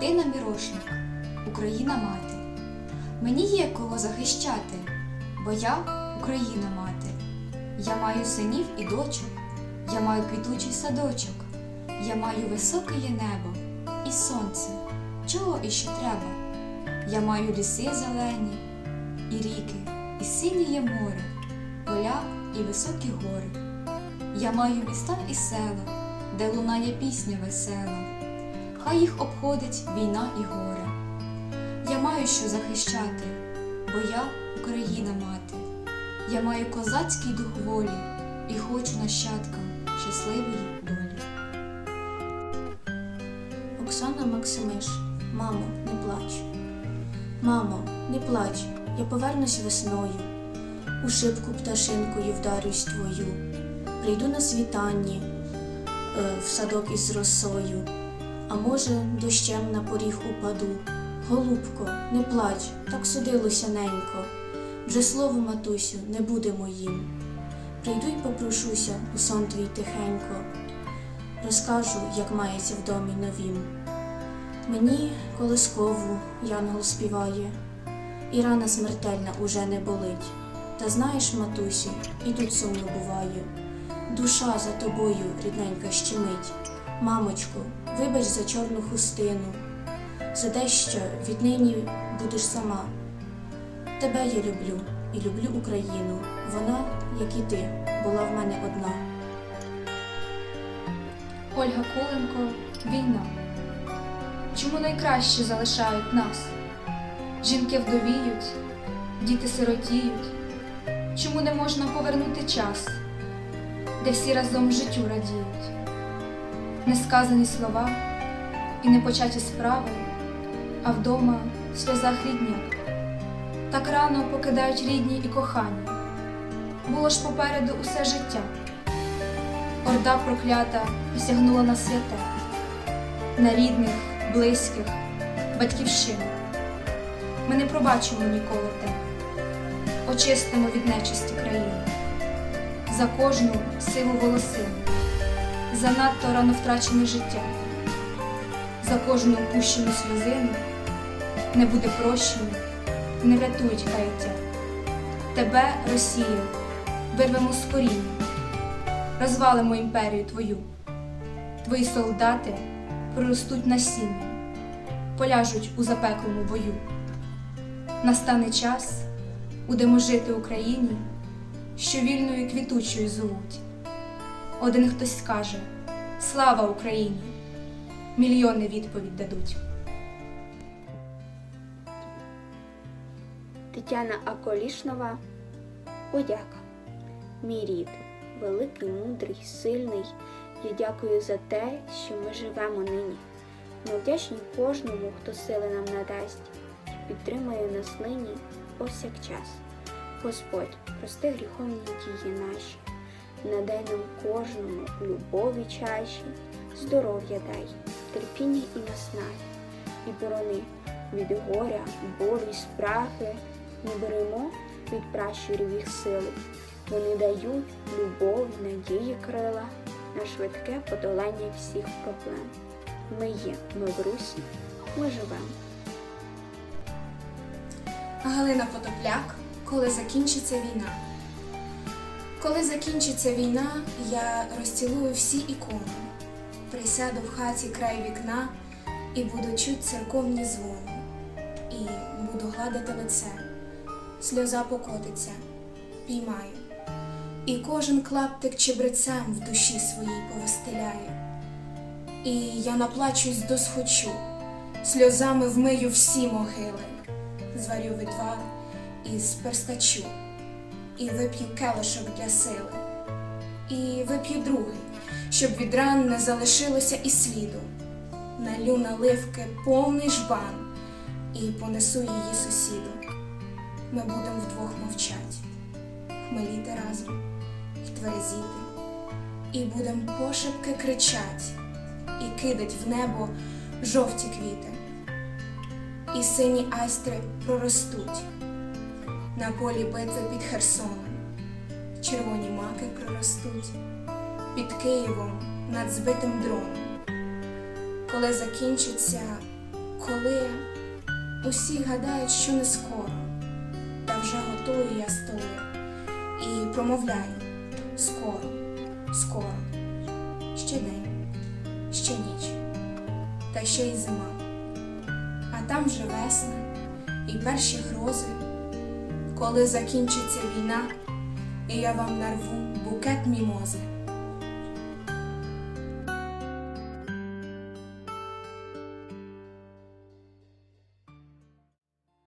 Дина Мірошник, Україна мати. Мені є кого захищати, бо я Україна мати. Я маю синів і дочок, я маю квітучий садочок, я маю високе є небо і сонце. Чого іще треба? Я маю ліси зелені, і ріки, і синє є море, поля і високі гори. Я маю міста і села, де лунає пісня весела. Хай їх обходить війна і горе. Я маю що захищати, бо я Україна мати. Я маю козацький дух волі і хочу нащадкам щасливої долі. Оксана Максимиш, мамо, не плач. Мамо, не плач, я повернусь весною. У шибку пташинкою вдарюсь твою. Прийду на світанні е, в садок із росою, а може, дощем на поріг упаду. Голубко, не плач, так судилося ненько. Вже слово, матусю, не буде моїм. Прийду й попрошуся у сон твій тихенько. Розкажу, як мається в домі новім. Мені колискову янгол співає, і рана смертельна уже не болить. Та знаєш, матусю, і тут сумно буває. Душа за тобою, рідненька, щемить. Мамочко, вибач за чорну хустину, за те, що віднині будеш сама. Тебе я люблю і люблю Україну. Вона, як і ти, була в мене одна. Ольга Куленко Війна. Чому найкраще залишають нас? Жінки вдовіють, діти сиротіють. Чому не можна повернути час, де всі разом життю радіють? Несказані слова і непочаті справи, а вдома в сльозах рідня. Так рано покидають рідні і кохані. Було ж попереду усе життя. Орда проклята посягнула на святе, на рідних, близьких, батьківщину. Ми не пробачимо ніколи те, очистимо від нечисті країни, за кожну сиву волосину, за надто рано втрачене життя, за кожну опущену сльозину не буде прощення, не врятують каяття. Тебе, Росію, вирвемо з коріння розвалимо імперію твою. Твої солдати проростуть насіння, поляжуть у запеклому бою. Настане час, будемо жити Україні, що вільною і квітучою зовуть. Один хтось скаже Слава Україні! Мільйони відповідь дадуть. Тетяна Аколішнова Подяка. Мій рід, великий, мудрий, сильний. Я дякую за те, що ми живемо нині. Ми вдячні кожному, хто сили нам надасть і підтримує нас нині повсякчас. Господь, прости гріховні дії наші, надай нам кожному любові чаші, здоров'я дай, терпіння і наснаги, і борони від горя, болю й спраги, не беремо від пращурів їх сили. Вони дають любов, надії крила на швидке подолання всіх проблем. Ми є, ми в русі, ми живемо. Галина Потопляк, коли закінчиться війна. Коли закінчиться війна, я розцілую всі ікони, присяду в хаті край вікна і буду чуть церковні дзвони, і буду гладити лице, сльоза покотиться, піймаю, і кожен клаптик чебрецем в душі своїй повестеляє. І я наплачусь до схочу, сльозами вмию всі могили. Зварю відвар із перстачу і вип'ю келишок для сили, і вип'ю другий, щоб від ран не залишилося і сліду. Налю наливки повний жбан і понесу її сусіду. Ми будемо вдвох мовчать, хмеліти разом тверезіти, і будем пошепки кричать і кидать в небо жовті квіти і сині айстри проростуть на полі битви під Херсоном, червоні маки проростуть під Києвом над збитим дроном. Коли закінчиться коли усі гадають, що не скоро, та вже готую я столи і промовляю скоро, скоро, ще день, ще ніч, та ще й зима. А там вже весна і перші грози, коли закінчиться війна, і я вам нарву букет мімози.